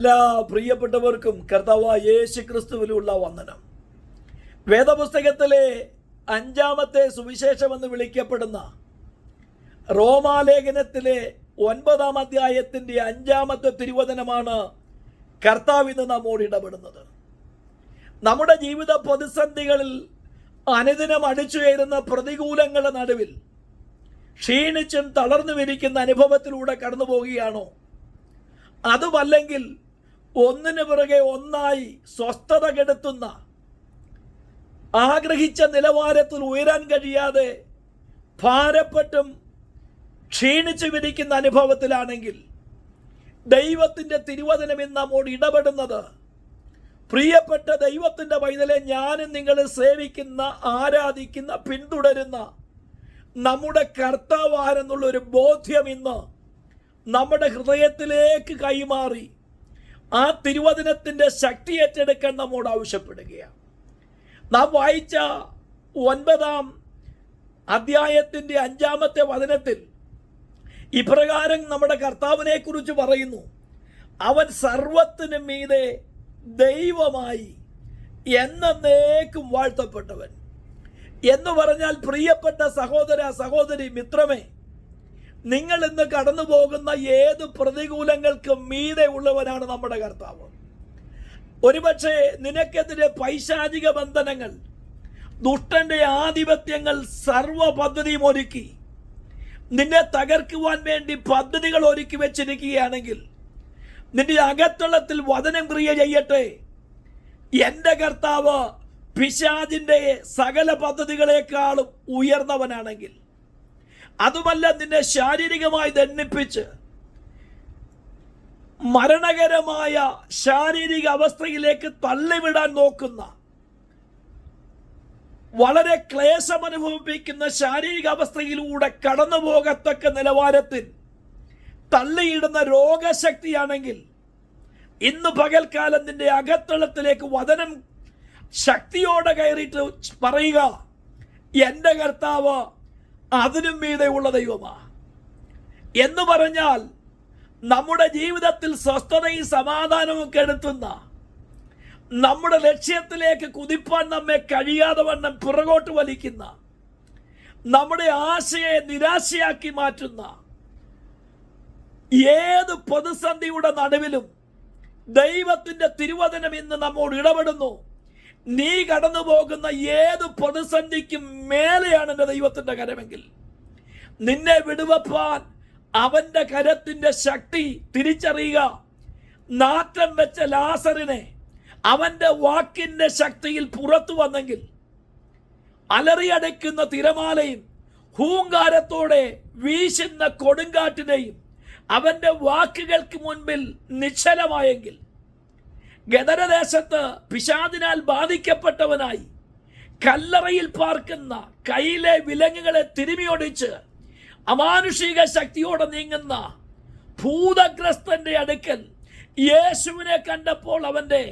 എല്ലാ പ്രിയപ്പെട്ടവർക്കും കർത്താവ് യേശു ക്രിസ്തുവിലുള്ള വന്ദനം. വേദപുസ്തകത്തിലെ അഞ്ചാമത്തെ സുവിശേഷം എന്ന് വിളിക്കപ്പെടുന്ന റോമാലേഖനത്തിലെ ഒൻപതാം അധ്യായത്തിന്റെ അഞ്ചാമത്തെ തിരുവചനമാണ് കർത്താവ് ഇന്ന് നമ്മോട് ഇടപെടുന്നത് നമ്മുടെ ജീവിത പ്രതിസന്ധികളിൽ അനുദിനം അടിച്ചുയരുന്ന പ്രതികൂലങ്ങളുടെ നടുവിൽ ക്ഷീണിച്ചും തളർന്നു വിരിക്കുന്ന അനുഭവത്തിലൂടെ കടന്നു പോവുകയാണോ അതുമല്ലെങ്കിൽ ഒന്നിനു പിറകെ ഒന്നായി സ്വസ്ഥത കെടുത്തുന്ന ആഗ്രഹിച്ച നിലവാരത്തിൽ ഉയരാൻ കഴിയാതെ ഭാരപ്പെട്ടും ക്ഷീണിച്ചു വിരിക്കുന്ന അനുഭവത്തിലാണെങ്കിൽ ദൈവത്തിന്റെ തിരുവചനം ഇന്ന് നമ്മോട് ഇടപെടുന്നത് പ്രിയപ്പെട്ട ദൈവത്തിന്റെ പൈതലെ ഞാനും നിങ്ങൾ സേവിക്കുന്ന ആരാധിക്കുന്ന പിന്തുടരുന്ന നമ്മുടെ കർത്താവാരെന്നുള്ള ഒരു ബോധ്യം ഇന്ന് നമ്മുടെ ഹൃദയത്തിലേക്ക് കൈമാറി ആ തിരുവചനത്തിന്റെ ശക്തി ഏറ്റെടുക്കാൻ നമ്മോട് ആവശ്യപ്പെടുകയാണ്. നാം വായിച്ച ഒൻപതാം അധ്യായത്തിന്റെ അഞ്ചാമത്തെ വചനത്തിൽ ഇപ്രകാരം നമ്മുടെ കർത്താവിനെ കുറിച്ച് പറയുന്നു. അവൻ സർവത്തിന് മീതെ ദൈവമായി എന്നേക്കും വാഴ്ത്തപ്പെട്ടവൻ. എന്ന് പറഞ്ഞാൽ പ്രിയപ്പെട്ട സഹോദര സഹോദരി മിത്രമേ നിങ്ങൾ ഇന്ന് കടന്നു പോകുന്ന ഏത് പ്രതികൂലങ്ങൾക്കും മീതെ ഉള്ളവനാണ് നമ്മുടെ കർത്താവ്. ഒരുപക്ഷെ നിനക്കെതിരെ പൈശാചിക ബന്ധനങ്ങൾ ദുഷ്ടന്റെ ആധിപത്യങ്ങൾ സർവ പദ്ധതിയും ഒരുക്കി നിന്നെ തകർക്കുവാൻ വേണ്ടി പദ്ധതികൾ ഒരുക്കി വെച്ചിരിക്കുകയാണെങ്കിൽ നിന്റെ അകത്തളത്തിൽ വചനം ക്രിയ ചെയ്യട്ടെ. എന്റെ കർത്താവ് പിശാജിന്റെ സകല പദ്ധതികളെക്കാളും ഉയർന്നവനാണെങ്കിൽ അതുമല്ല നിന്നെ ശാരീരികമായി ദണ്ണിപ്പിച്ച് മരണകരമായ ശാരീരിക അവസ്ഥയിലേക്ക് തള്ളിവിടാൻ നോക്കുന്ന വളരെ ക്ലേശം അനുഭവിപ്പിക്കുന്ന ശാരീരിക അവസ്ഥയിലൂടെ കടന്നു പോകത്തക്ക നിലവാരത്തിൽ തള്ളിയിടുന്ന രോഗശക്തിയാണെങ്കിൽ ഇന്ന് പകൽക്കാലം നിന്റെ അകത്തളത്തിലേക്ക് വധനം ശക്തിയോടെ കയറിയിട്ട് പറയുക എന്റെ കർത്താവ് അതിനും മീതെയുള്ള ദൈവമാ. എന്ന് പറഞ്ഞാൽ നമ്മുടെ ജീവിതത്തിൽ സ്വസ്ഥതയും സമാധാനവും കെടുത്തുന്ന നമ്മുടെ ലക്ഷ്യത്തിലേക്ക് കുതിപ്പാൻ നമ്മെ കഴിയാതെ വണ്ണം പുറകോട്ട് വലിക്കുന്ന നമ്മുടെ ആശയെ നിരാശയാക്കി മാറ്റുന്ന ഏത് പ്രതിസന്ധിയുടെ നടുവിലും ദൈവത്തിന്റെ തിരുവചനം ഇന്ന് നമ്മോട് ഇടപെടുന്നു. നീ കടന്നു പോകുന്ന ഏത് പ്രതിസന്ധിക്കും മേലെയാണ് എന്റെ ദൈവത്തിന്റെ കരമെങ്കിൽ. നിന്നെ വിടുവപ്പാൻ അവന്റെ കരത്തിന്റെ ശക്തി തിരിച്ചറിയുക. നാറ്റം വെച്ച ലാസറിനെ അവന്റെ വാക്കിന്റെ ശക്തിയിൽ പുറത്തു വന്നെങ്കിൽ അലറിയടയ്ക്കുന്ന തിരമാലയും ഹൂങ്കാരത്തോടെ വീശുന്ന കൊടുങ്കാറ്റിനെയും അവന്റെ വാക്കുകൾക്ക് മുൻപിൽ നിശ്ചലമായെങ്കിൽ ഗദരദേശത്ത് പിശാദിനാൽ ബാധിക്കപ്പെട്ടവനായി കല്ലറയിൽ പാർക്കുന്ന കയ്യിലെ വിലങ്ങുകളെ തിരുമിയൊടിച്ച് അമാനുഷിക ശക്തിയോടെ നീങ്ങുന്ന ഭൂതഗ്രസ്തന്റെ അടുക്കൽ യേശുവിനെ കണ്ടപ്പോൾ അവന്റെ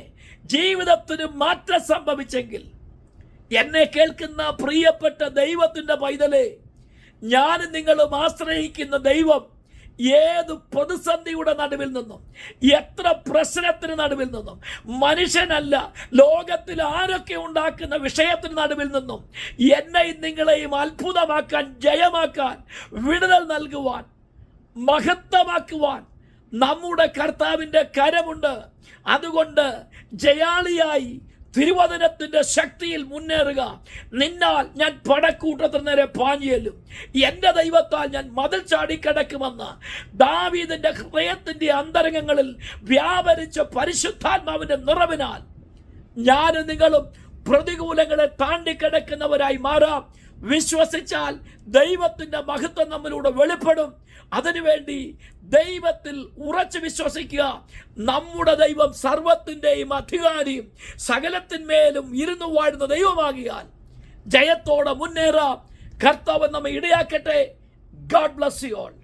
ജീവിതത്തിന് മാറ്റം സംഭവിച്ചെങ്കിൽ എന്നെ കേൾക്കുന്ന പ്രിയപ്പെട്ട ദൈവത്തിന്റെ പൈതലെ ഞാൻ നിങ്ങളും ആശ്രയിക്കുന്ന ദൈവം ഏത് പ്രതിസന്ധിയുടെ നടുവിൽ നിന്നും എത്ര പ്രശ്നത്തിന് നടുവിൽ നിന്നും മനുഷ്യനല്ല ലോകത്തിൽ ആരൊക്കെ ഉണ്ടാക്കുന്ന വിഷയത്തിന് നടുവിൽ നിന്നും എന്നെയും നിങ്ങളെയും അത്ഭുതമാക്കാൻ ജയമാക്കാൻ വിടുതൽ നൽകുവാൻ മഹത്വമാക്കുവാൻ നമ്മുടെ കർത്താവിന്റെ കരമുണ്ട്. അതുകൊണ്ട് ജയാളിയായി തിരുവചനത്തിന്റെ ശക്തിയിൽ മുന്നേറുക. നിന്നാൽ ഞാൻ പടക്കൂട്ടത്തിന് നേരെ പാഞ്ഞേലും എന്റെ ദൈവത്താൽ ഞാൻ മതിൽ ചാടിക്കിടക്കുമെന്ന് ദാവീദിന്റെ ഹൃദയത്തിന്റെ അന്തരംഗങ്ങളിൽ വ്യാപരിച്ച പരിശുദ്ധാത്മാവിന്റെ നിറവിനാൽ ഞാനും നിങ്ങളും പ്രതികൂലങ്ങളെ താണ്ടിക്കിടക്കുന്നവരായി മാറാം. വിശ്വസിച്ചാൽ ദൈവത്തിന്റെ മഹത്വം നമ്മിലൂടെ വെളിപ്പെടും. അതിനുവേണ്ടി ദൈവത്തിൽ ഉറച്ചു വിശ്വസിക്കുക. നമ്മുടെ ദൈവം സർവത്തിന്റെയും അധികാരിയും സകലത്തിന്മേലും ഇരുന്നു വാഴുന്ന ദൈവമാകിയാൽ ജയത്തോടെ മുന്നേറാം. കർത്താവ് നമ്മെ ഇടയാക്കട്ടെ. God bless you all